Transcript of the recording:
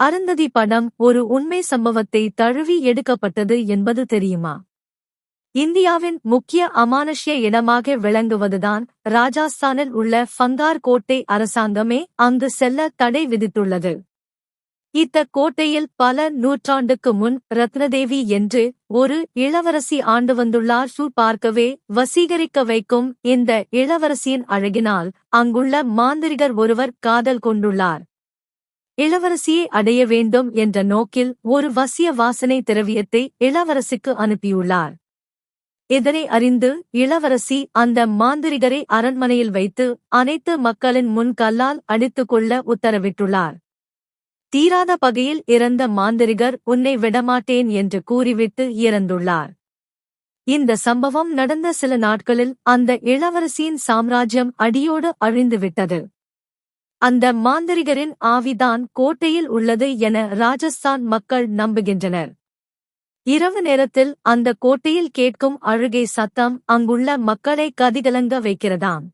அருந்ததி படம் ஒரு உண்மை சம்பவத்தை தழுவி எடுக்கப்பட்டது என்பது தெரியுமா? இந்தியாவின் முக்கிய அமானுஷ்ய இடமாக விளங்குவதுதான் ராஜஸ்தானில் உள்ள ஃபங்கார் கோட்டை அரசாங்கமே அங்கு செல்ல தடை விதித்துள்ளது. இத்த கோட்டையில் பல நூற்றாண்டுக்கு முன் ரத்னதேவி என்று ஒரு இளவரசி ஆண்டு வந்துள்ளார் சூ பார்க்கவே வசீகரிக்க வைக்கும் இந்த இளவரசியின் அழகினால் அங்குள்ள மாந்திரிகர் ஒருவர் காதல் கொண்டுள்ளார். இளவரசியை அடைய வேண்டும் என்ற நோக்கில் ஒரு வசிய வாசனை திரவியத்தை இளவரசிக்கு அனுப்பியுள்ளார். இதனை அறிந்து இளவரசி அந்த மாந்திரிகரை அரண்மனையில் வைத்து அனைத்து மக்களின் முன் கல்லால் அடித்துக் கொள்ள உத்தரவிட்டுள்ளார். தீராத பகையில் இறந்த மாந்திரிகர் உன்னை விடமாட்டேன் என்று கூறிவிட்டு இறந்துள்ளார். இந்த சம்பவம் நடந்த சில நாட்களில் அந்த இளவரசியின் சாம்ராஜ்யம் அடியோடு அழிந்துவிட்டது. அந்த மாந்திரிகரின் ஆவிதான் கோட்டையில் உள்ளது என ராஜஸ்தான் மக்கள் நம்புகின்றனர். இரவு நேரத்தில் அந்த கோட்டையில் கேட்கும் அழுகை சத்தம் அங்குள்ள மக்களை கதிகலங்க வைக்கிறதாம்.